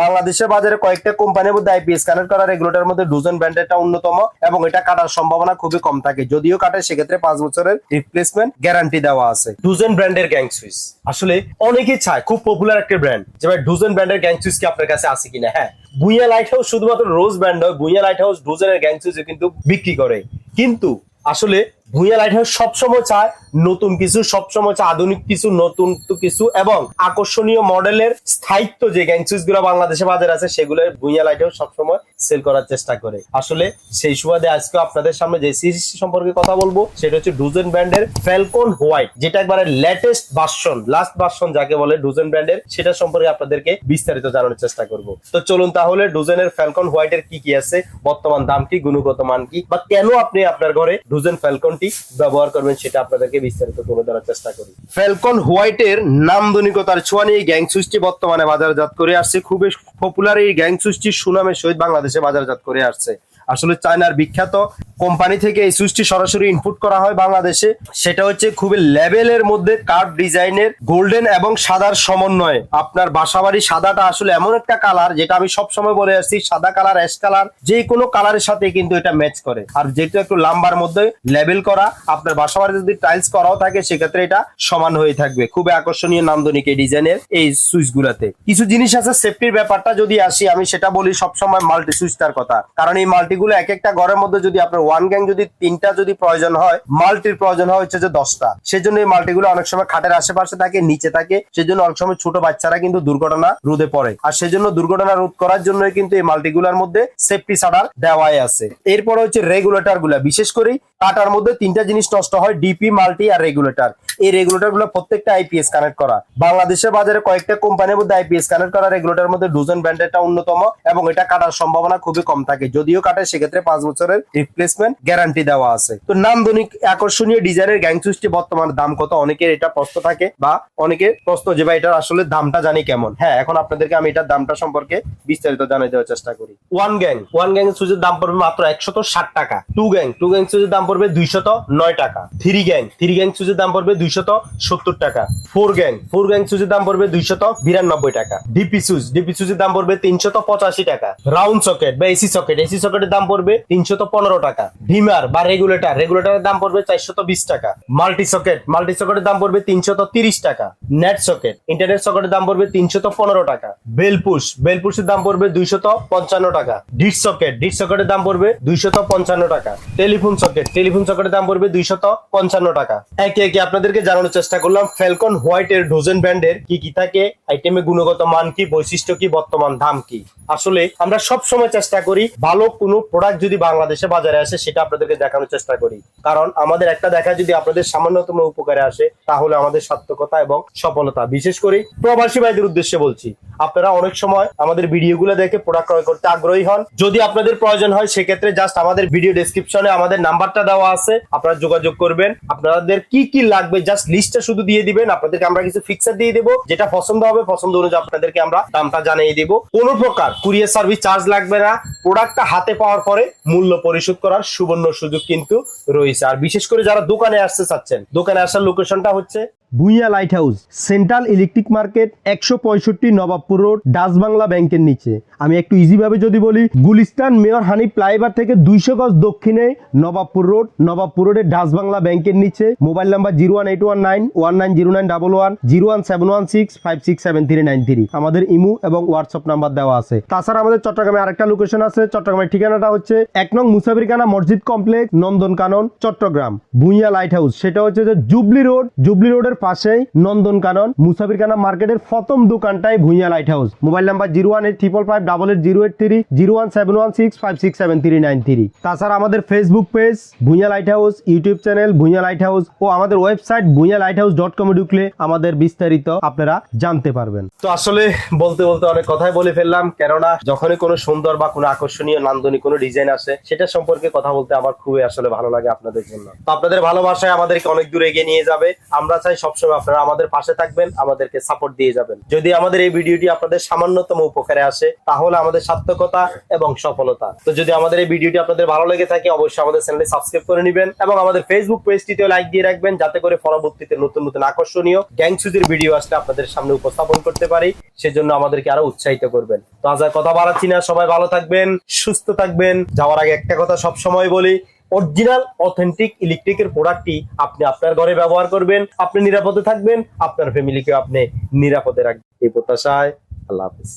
বাংলাদেশের বাজারে কয়েকটা কোম্পানির মধ্যে আইপিএস কানেক্ট করা রেগুলেটর মধ্যে ডুজন ব্র্যান্ডেরটা অন্যতম এবং এটা কাটার সম্ভাবনা খুবই কম থাকে। যদিও কাটে, সেক্ষেত্রে পাঁচ বছরের রিপ্লেসমেন্ট গ্যারান্টি দেওয়া আছে। ডুজন ব্র্যান্ডের গ্যাং সুইচ আসলে অনেকেই চায়, খুব পপুলার একটা ব্র্যান্ড যে ভাই ডুজন ব্র্যান্ডের গ্যাং সুইচ কি আপনার কাছে আছে কিনা? হ্যাঁ বুইয়া লাইট হাউস শুধুমাত্র রোজ ব্র্যান্ড নয়, বুইয়া লাইট হাউস ডুজনের গ্যাং সুইচ কিন্তু বিক্রি করে। কিন্তু আসলে ভুইয়া লাইট হাউস সবসময় চায় নতুন কিছু, সবসময় চায় আধুনিক কিছু, নতুন কিছু, এবং আকর্ষণীয় মডেলের স্থায়িত্ব যে গ্যাংসুইচগুলো বাংলাদেশে বাজারে আছে, সেগুলো ভুইয়া লাইট হাউস সবসময় সেল করার চেষ্টা করে। আসলে সেই সুবাদে আজকে আপনাদের সামনে যে সিসি সম্পর্কে কথা বলব, সেটা হচ্ছে ডুজেন ব্র্যান্ডের ফ্যালকন হোয়াইট যেটা একবারে লেটেস্ট ভার্সন লাস্ট ভার্সন যাকে বলে ডুজেন ব্র্যান্ডের, সেটা সম্পর্কে আপনাদেরকে বিস্তারিত জানানোর চেষ্টা করব। তো চলুন তাহলে ডুজেনের ফ্যালকন হোয়াইটের কি কি আছে, বর্তমান দাম কি, গুণগত মান কি, বা কেন আপনি আপনার ঘরে ডুজেন ফ্যালকনটি ব্যবহার করবেন, সেটা আপনাদেরকে বিস্তারিত তুলে ধরার চেষ্টা করি। ফ্যালকন হোয়াইটের নামদনিকতার ছোঁয়া নিয়ে গ্যাং সুইচটি বর্তমানে বাজারজাত করে আসছে। খুবই পপুলার এই গ্যাং সুইচটি সুনামের সহিত বাংলাদেশে বাজারজাত করে আসছে। আসলে চায়নার বিখ্যাত কোম্পানি থেকে এই সুইচটি সরাসরি ইনপুট করা হয় বাংলাদেশে। সেটা হচ্ছে খুবই লেভেলের মধ্যে কার্ভ ডিজাইনের গোল্ডেন এবং সাদার সমন্বয়ে। আপনার বাসাবাড়ি সাদাটা আসলে এমন একটা কালার যেটা আমি সব সময় বলে আসছি, সাদা কালার অ্যাশ কালার যে কোনো কালারের সাথে কিন্তু এটা ম্যাচ করে। আর যেটা একটু লাম্বার মধ্যে লেভেল করা, আপনার বাসাবাড়ি যদি টাইলস করাও থাকে, সেক্ষেত্রে এটা সমান হয়ে থাকবে। খুবই আকর্ষণীয় নান্দনিক এই ডিজাইনের এই সুইচ গুলাতে কিছু জিনিস আছে সেফটির ব্যাপারটা যদি আসি, আমি সেটা বলি সবসময় মাল্টি সুইচটার কথা। কারণ এই মাল্টিগুলো এক একটা ঘরের মধ্যে যদি আপনার ওয়ান গ্যাং যদি তিনটা যদি প্রয়োজন হয় মাল্টির প্রয়োজন হয় হচ্ছে যে দশটা। সেজন্য এই মাল্টিগুলো অনেক সময় খাটের আশেপাশে থাকে, নিচে থাকে। সেজন্য অনেক সময় ছোট বাচ্চারা কিন্তু দুর্ঘটনা রোধে পড়ে। আর সেজন্য দুর্ঘটনা রোধ করার জন্য কিন্তু এই মাল্টিগুলোর মধ্যে সেফটি সাডার দেওয়াই আছে। এরপরে হচ্ছে রেগুলেটরগুলা। বিশেষ করে কাটার মধ্যে তিনটা জিনিস নষ্ট হয়, ডিপি, মাল্টি আর রেগুলেটর। এই রেগুলেটরগুলো প্রত্যেকটা আইপিএস কানেক্ট করা। বাংলাদেশের বাজারে কয়েকটা কোম্পানির মধ্যে আইপিএস কানেক্ট করা রেগুলেটর মধ্যে ডুজন ব্র্যান্ডেরটা অন্যতম এবং এটা কাটার সম্ভাবনা খুবই কম থাকে। যদিও কাটে, সেক্ষেত্রে পাঁচ বছরের রিপ্লেসমেন্ট গ্যারান্টি দেওয়া আছে। তো নান্দনিক আকর্ষণীয় ডিজাইনের গ্যাং সুইচটি বর্তমান দাম কত? অনেকের এটা প্রশ্ন থাকে বা অনেকের প্রশ্ন যে, ভাই, এটার আসলে দামটা জানি কেমন? হ্যাঁ এখন আপনাদেরকে আমি এটার দামটা সম্পর্কে বিস্তারিত জানিয়ে দেওয়ার চেষ্টা করি। One gang. ওয়ান গ্যাং সুইচের দাম পড়বে মাত্র একশত ষাট টাকা। Two gang. টু গ্যাং সুইচের দাম পড়বে দুইশত নয় টাকা। থ্রি গ্যাং থ্রি গ্যাং সুইচের দাম পড়বে দুইশত সত্তর টাকা। ফোর গ্যাং ফোর গ্যাং সুইচের দাম পড়বে দুইশত বিরানব্বই টাকা। ডিপি সুইচ ডিপি সুইচের দাম পড়বে তিনশত পঁচাশি টাকা। রাউন্ড সকেট বা এসি সকেট, এসি সকেটের দাম পড়বে তিনশত পনেরো টাকা। ডিমার বা রেগুলেটর, রেগুলেটরের দাম পড়বে চারশত বিশ টাকা। মাল্টি সকেট, মাল্টি সকেটের দাম পড়বে তিনশত তিরিশ টাকা। নেট সকেট, ইন্টারনেট সকেটের দাম পড়বে তিনশত পনেরো টাকা। বেলপুশ বেলপুশের দাম পড়বে দুইশত পঞ্চান্ন টাকা। ডিট সকেট ডিট সকেটের দাম পড়বে দুইশত পঞ্চান্ন টাকা। টেলিফোন সকেট টেলিফোন সকেটের দাম পড়বে দুইশত পঞ্চান্ন টাকা। একে একে আপনাদেরকে জানানোর চেষ্টা করলাম ফ্যালকন হোয়াইট এর ডোজেন ব্র্যান্ডের কি কি থাকে আইটেমে গুণগত মান কি, বৈশিষ্ট্য কি, বর্তমান দাম কি। আসলে আমরা সব সময় চেষ্টা করি, ভালো কোনো প্রোডাক্ট যদি বাংলাদেশে বাজারে আসে, সেটা আপনাদেরকে দেখানোর চেষ্টা করি। কারণ আমাদের একটা দেখা যদি আপনাদের সামান্যতম উপকারে আসে, তাহলে আমাদের সার্থকতা এবং সফলতা। বিশেষ করে প্রবাসী ভাইদের উদ্দেশ্যে বলছি, আপনারা অনেক সময় আমাদের ভিডিওগুলো দেখে প্রোডাক্ট ক্রয় করতে আগ্রহী হন। যদি আপনাদের প্রয়োজন হয়, সেক্ষেত্রে জাস্ট আমাদের ভিডিও ডেসক্রিপশনে আমাদের নাম্বারটা দেওয়া আছে, আপনারা যোগাযোগ করবেন। আপনাদের কি কি লাগবে জাস্ট লিস্টটা শুধু দিয়ে দিবেন, আপনাদেরকে আমরা কিছু ফিক্সার দিয়ে দেবো। যেটা পছন্দ হবে, পছন্দ অনুযায়ী আপনাদেরকে আমরা দামটা জানিয়ে দিব। কোনো প্রকার কুরিয়ার সার্ভিস চার্জ লাগবে না। প্রোডাক্টটা হাতে পাওয়ার পরে মূল্য পরিশোধ করার সুবর্ণ সুযোগ কিন্তু রয়েছে। আর বিশেষ করে যারা দোকানে আসতে চাচ্ছেন, দোকানে আসার লোকেশনটা হচ্ছে Bhuiya light house central electric market একশো পঁয়ষট্টি নবাবপুর রোড ডাচ বাংলা ব্যাংকের নিচে। আমি একটু ইজিভাবে যদি বলি, গুলিস্তান মেয়র হানি ফ্লাইওভার থেকে দুইশো গজ দক্ষিণে নবাবপুর রোড নবাবপুর রোডের ডাচ বাংলা ব্যাংকের নিচে। Mobile number zero one eight one nine one nine zero nine double one, zero one seven one six, five six seven three nine three. আমাদের ইমু এবং হোয়াটসঅ্যাপ নাম্বার দেওয়া আছে। তাছাড়া আমাদের চট্টগ্রামে আরেকটা লোকেশন আছে। চট্টগ্রামের ঠিকানাটা হচ্ছে এক নং Musafirkhana Masjid complex Nandan Kanan, Chattogram. Bhuiya light house সেটা হচ্ছে যে জুবলি রোড। জুবলি রোডের পাশেই নন্দন কানন, মুসাফিরখানা মার্কেটের প্রথম দোকানটাই Bhuiya light house mobile number zero one eight triple five double eight zero eight three zero one seven one six five six seven three nine three তাছাড়া আমাদের Facebook page Bhuiya light house YouTube channel Bhuiya light house ও আমাদের website Bhuiya light house dot কমে ঢুকলে আমাদের বিস্তারিত আপনারা জানতে পারবেন। তো আসলে বলতে বলতে অনেক কথাই বলে ফেললাম, কেননা যখনই কোনো সুন্দর বা কোনো আকর্ষণীয় নান্দনিক কোনো ডিজাইন আসে, সেটা সম্পর্কে কথা বলতে আমার খুবই আসলে ভালো লাগে আপনাদের জন্য। তো আপনাদের ভালোবাসায় আমাদেরকে অনেক দূর এগিয়ে নিয়ে যাবে। আমরা চাই সবসময় আপনারা আমাদের পাশে থাকবেন, আমাদেরকে সাপোর্ট দিয়ে যাবেন। যদি আমাদের এই ভিডিওটি আপনাদের সামান্যতম উপকারে আসে, তাহলে আমাদের সার্থকতা এবং সফলতা। তো যদি আমাদের এই ভিডিওটি আপনাদের ভালো লেগে থাকে, অবশ্যই আমাদের চ্যানেলটি সাবস্ক্রাইব করে নেবেন এবং আমাদের ফেসবুক পেজটিতেও লাইক দিয়ে রাখবেন যাতে করে পরবর্তীতে নতুন নতুন আকর্ষণীয় গ্যাং সুজির ভিডিও আসলে আপনাদের সামনে উপস্থাপন করতে পারি। সেজন্য আমাদেরকে আরও উৎসাহিত করবেন। তো আজ আর কথা বাড়াচ্ছি না। সবাই ভালো থাকবেন, সুস্থ থাকবেন। যাওয়ার আগে একটা কথা সব সময় বলি অরিজিনাল অথেন্টিক ইলেকট্রিকের প্রোডাক্টটি আপনি আপনার ঘরে ব্যবহার করবেন, আপনি নিরাপদে থাকবেন, আপনার ফ্যামিলিকে আপনি নিরাপদে রাখবেন। এই প্রত্যাশায় আল্লাহ হাফিজ।